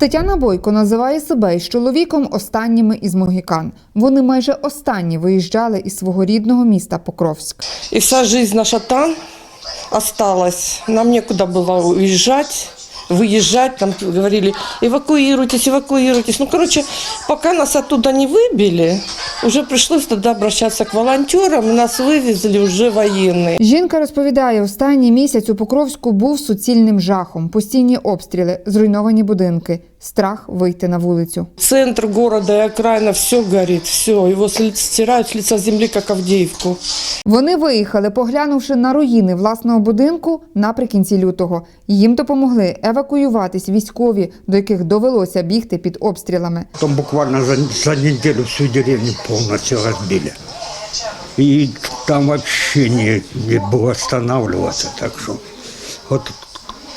Тетяна Бойко називає себе із чоловіком останніми із могікан. Вони майже останні виїжджали із свого рідного міста Покровськ. И вся жизнь наша там осталась. Нам некуда было уезжать, выезжать. Там говорили, эвакуируйтесь, эвакуируйтесь. Ну, короче, пока нас оттуда не выбили, уже пришлось тогда обращаться к волонтерам. и Нас вывезли уже военные. Жінка розповідає, останній місяць у Покровську був суцільним жахом, постійні обстріли, зруйновані будинки, страх вийти на вулицю. Центр города и окраина, все горит, все. Его с лиц- стирают с лица земли, как Авдеевку. Вони виїхали, поглянувши на руїни власного будинку наприкінці лютого. Їм допомогли евакуюватись військові, до яких довелося бігти під обстрілами. Там буквально за, за неделю всю деревню полностью разбили. И там вообще не, не было останавливаться. Так что вот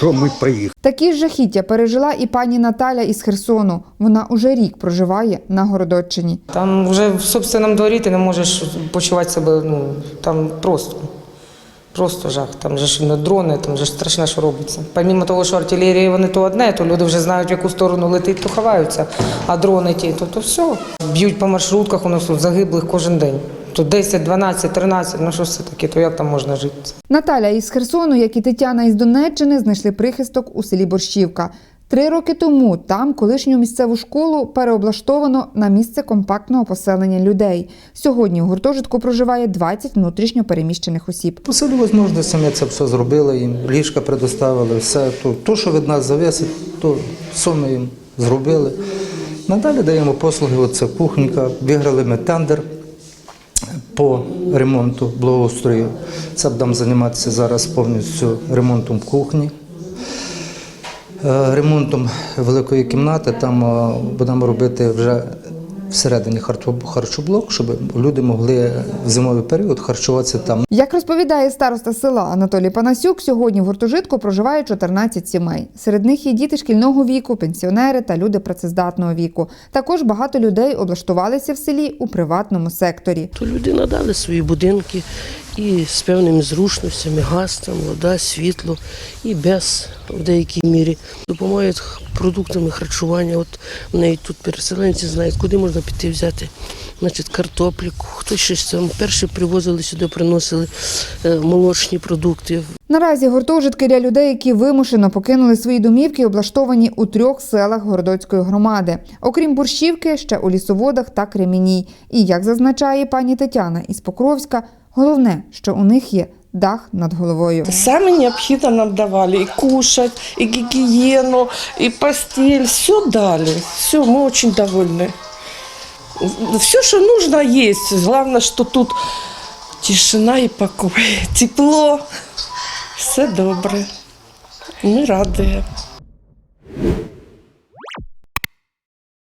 то мы поехали. Такі ж жахіття пережила і пані Наталя із Херсону. Вона уже рік проживає на Городоччині. Там вже в собственному дворі ти не можеш почувати себе, ну там просто. Просто жах. Там же ж дрони, там же ж страшне, що робиться. Помімо того, що артилерія вони то одне, то люди вже знають, в яку сторону летить, то ховаються. А дрони ті, то, то все. Б'ють по маршрутках, у нас тут загиблих кожен день. То 10, 12, 13, ну що все таке, то як там можна жити? Наталя із Херсону, як і Тетяна із Донеччини, знайшли прихисток у селі Борщівка. Три роки тому там колишню місцеву школу переоблаштовано на місце компактного поселення людей. Сьогодні у гуртожитку проживає 20 внутрішньо переміщених осіб. По селі возможності ми це все зробили, їм ліжка предоставили, все. То, то що від нас зависить, то все ми їм зробили. Надалі даємо послуги, оце кухонька. Виграли ми тендер по ремонту благоустрою. Це будемо займатися зараз повністю ремонтом кухні. Е, Ремонтом великої кімнати там е, будемо робити вже всередині харчо- харчоблок, щоб люди могли в зимовий період харчуватися там. Як розповідає староста села Анатолій Панасюк, сьогодні в гуртожитку проживає 14 сімей. Серед них є діти шкільного віку, пенсіонери та люди працездатного віку. Також багато людей облаштувалися в селі у приватному секторі. То люди надали свої будинки і з певними зручностями, газ, там, вода, світло, і без в деякій мірі. Допомагають продуктами харчування. От навіть тут переселенці знають, куди можна піти взяти. Значить, картопліку, хтось щось там перші привозили сюди, приносили е, молочні продукти. Наразі гуртожитки для людей, які вимушено покинули свої домівки, облаштовані у трьох селах Городоцької громади. Окрім Борщівки, ще у лісоводах та Креміній. І як зазначає пані Тетяна із Покровська, головне, що у них є дах над головою. Сами необходимо нам давали и кушать, и гигиену, и постель. Все дали. Все, мы очень довольны. Все, что нужно, есть. Главное, что тут тишина и покой. Тепло. Все добре. Ми раді.